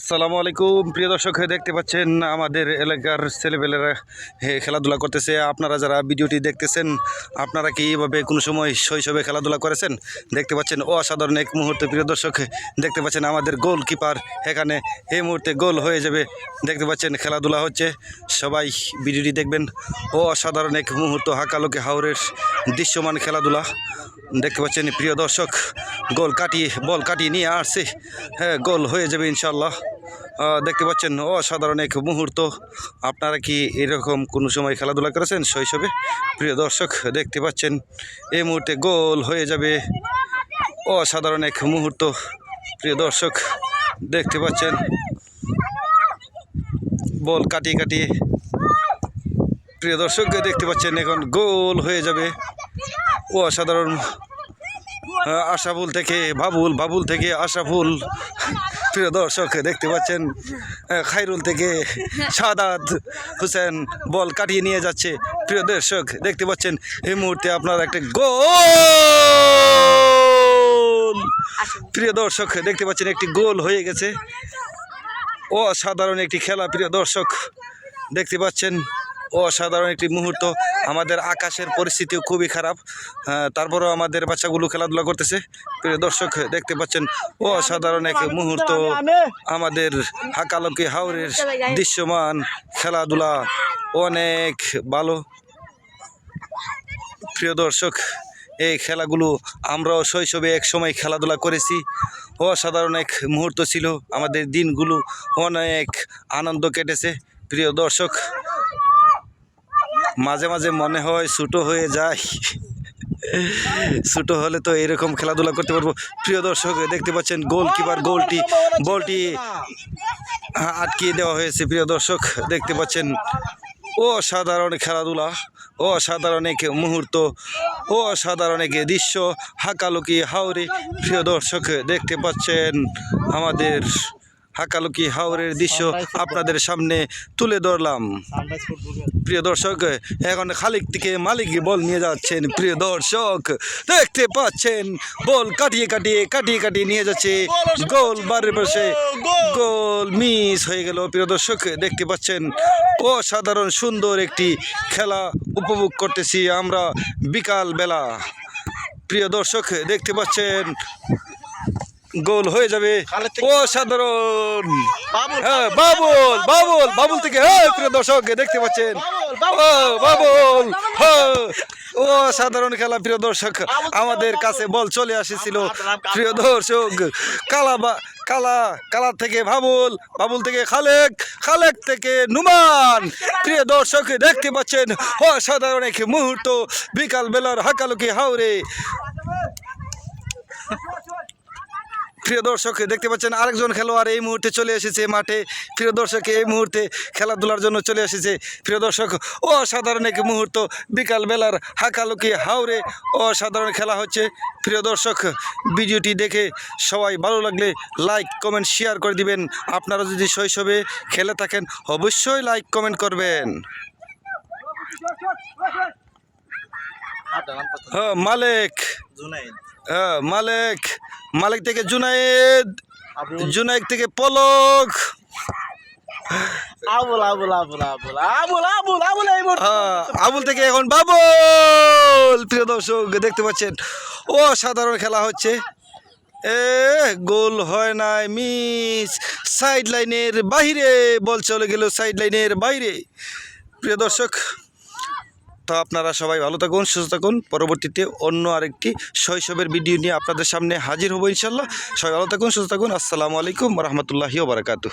আসসালামু আলাইকুম। প্রিয় দর্শক দেখতে পাচ্ছেন আমাদের এলাকার ছেলেপেলেরা খেলাধুলা করতেছে। আপনারা যারা ভিডিওটি দেখতেছেন, আপনারা কি এইভাবে কোনো সময় শৈশবে খেলাধুলা করেছেন? দেখতে পাচ্ছেন ও অসাধারণ এক মুহূর্তে। প্রিয় দর্শক, দেখতে পাচ্ছেন আমাদের গোলকিপার এখানে। এই মুহূর্তে গোল হয়ে যাবে। দেখতে পাচ্ছেন খেলাধুলা হচ্ছে। সবাই ভিডিওটি দেখবেন। ও অসাধারণ এক মুহূর্ত হাকালোকে হাওরের দৃশ্যমান খেলাধুলা। দেখতে পাচ্ছেন প্রিয় দর্শক গোল কাটিয়ে, বল কাটিয়ে নিয়ে আসছে। হ্যাঁ গোল হয়ে যাবে ইনশাল্লাহ দেখতে পাচ্ছেন, অসাধারণ এক মুহূর্ত। আপনারা কি এরকম কোনো সময় খেলাধুলা করেছেন শৈশবে? প্রিয় দর্শক, দেখতে পাচ্ছেন, এই মুহূর্তে গোল হয়ে যাবে। অসাধারণ এক মুহূর্ত। প্রিয় দর্শক, দেখতে পাচ্ছেন, বল কাটিয়ে কাটিয়ে। প্রিয় দর্শক, দেখতে পাচ্ছেন, এখন গোল হয়ে যাবে। অসাধারণ আশাফুল থেকে বাবুল বাবুল থেকে আশাফুল প্রিয় দর্শক, দেখতে পাচ্ছেন খাইরুল থেকে সাদাত হোসেন বল কাটিয়ে নিয়ে যাচ্ছে। প্রিয় দর্শক, দেখতে পাচ্ছেন, এই মুহূর্তে আপনার একটা গোল! প্রিয় দর্শক, দেখতে পাচ্ছেন, একটি গোল হয়ে গেছে। অসাধারণ একটি খেলা, প্রিয় দর্শক, দেখতে পাচ্ছেন, অসাধারণ একটি মুহূর্ত। আমাদের আকাশের পরিস্থিতিও খুবই খারাপ। আহ, তারপরেও আমাদের বাচ্চাগুলো খেলাধুলা করতেছে। প্রিয় দর্শক দেখতে পাচ্ছেন ও অসাধারণ এক মুহূর্ত আমাদের হাকালকি হাওরের দৃশ্যমান খেলাধুলা। অনেক ভালো। প্রিয় দর্শক এই খেলাগুলো আমরাও শৈশবে এক সময় খেলাধুলা করেছি। অসাধারণ এক মুহূর্ত ছিল আমাদের দিনগুলো। অনেক আনন্দ কেটেছে। প্রিয় দর্শক মাঝে মাঝে মনে হয় ছোটো হয়ে যায়। ছোটো হলে তো এরকম খেলাধুলা করতে পারব। প্রিয় দর্শক, দেখতে পাচ্ছেন গোলকিপার গোলটি বলটি আটকিয়ে দেওয়া হয়েছে প্রিয় দর্শক। দেখতে পাচ্ছেন ও অসাধারণ খেলাধুলা ও অসাধারণ এক মুহূর্ত ও অসাধারণ এক দৃশ্য, হাকালুকি হাওরে। প্রিয় দর্শক, দেখতে পাচ্ছেন আমাদের হাকালুকি হাওরের দৃশ্য আপনাদের সামনে তুলে ধরলাম। প্রিয় দর্শক, এখন খালিক থেকে মালিক বল নিয়ে যাচ্ছেন প্রিয় দর্শক। দেখতে পাচ্ছেন, বল কাটিয়ে কাটিয়ে কাটিয়ে কাটিয়ে নিয়ে যাচ্ছে। গোল বারের পাশে গোল মিস হয়ে গেল প্রিয় দর্শক। দেখতে পাচ্ছেন, অসাধারণ সুন্দর একটি খেলা উপভোগ করতেছি আমরা বিকাল বেলা প্রিয় দর্শক, দেখতে পাচ্ছেন গোল হয়ে যাবে। অসাধারণ। হ্যাঁ বাবুল বাবুল বাবুল থেকে হ্যাঁ প্রিয় দর্শক দেখতে পাচ্ছেন। ও বাবুল হ্যাঁ ও সাধারণ খেলা প্রিয় দর্শক। আমাদের কাছে বল চলে আসেছিল প্রিয় দর্শক। কালা বা কালা কালা থেকে বাবুল বাবুল থেকে খালেক খালেক থেকে নুমান। প্রিয় দর্শক দেখতে পাচ্ছেন অসাধারণ এক মুহূর্ত। বিকাল বেলার হাকালুকি হাওরে। প্রিয় দর্শক, দেখতে পাচ্ছেন আরেকজন খেলোয়াড় এই মুহূর্তে চলে এসেছে মাঠে। প্রিয় দর্শক, এই মুহূর্তে খেলাধুলার জন্য চলে এসেছে। প্রিয় দর্শক, অসাধারণ এক মুহূর্ত বিকাল বেলার হাকালুকি হাওরে অসাধারণ খেলা হচ্ছে। প্রিয় দর্শক, ভিডিওটি দেখে সবাই ভালো লাগলে লাইক, কমেন্ট, শেয়ার করে দিবেন। আপনারা যদি শৈশবে খেলে থাকেন, অবশ্যই লাইক, কমেন্ট করবেন। হ্যাঁ মালিক। হ্যাঁ মালিক। মালিক থেকে জুনায়েদ জুনায়েদ থেকে পলক। আবুল আবুল আবুল আবুল আবুল হ্যাঁ, আবুল থেকে এখন বাবুল। প্রিয় দর্শক দেখতে পাচ্ছেন অসাধারণ খেলা হচ্ছে। এ গোল হয় নাই মিস। সাইড লাইনের বাইরে বল চলে গেল সাইড লাইনের বাইরে। প্রিয় দর্শক তো আপনারা সবাই ভালো থাকুন, সুস্থ থাকুন। পরবর্তীতে অন্য আরেকটি শৈশবের ভিডিও নিয়ে আপনাদের সামনে হাজির হব ইনশাল্লাহ। সবাই ভালো থাকুন, সুস্থ থাকুন। আসসালামু আলাইকুম রহমতুল্লাহি বারাকাতু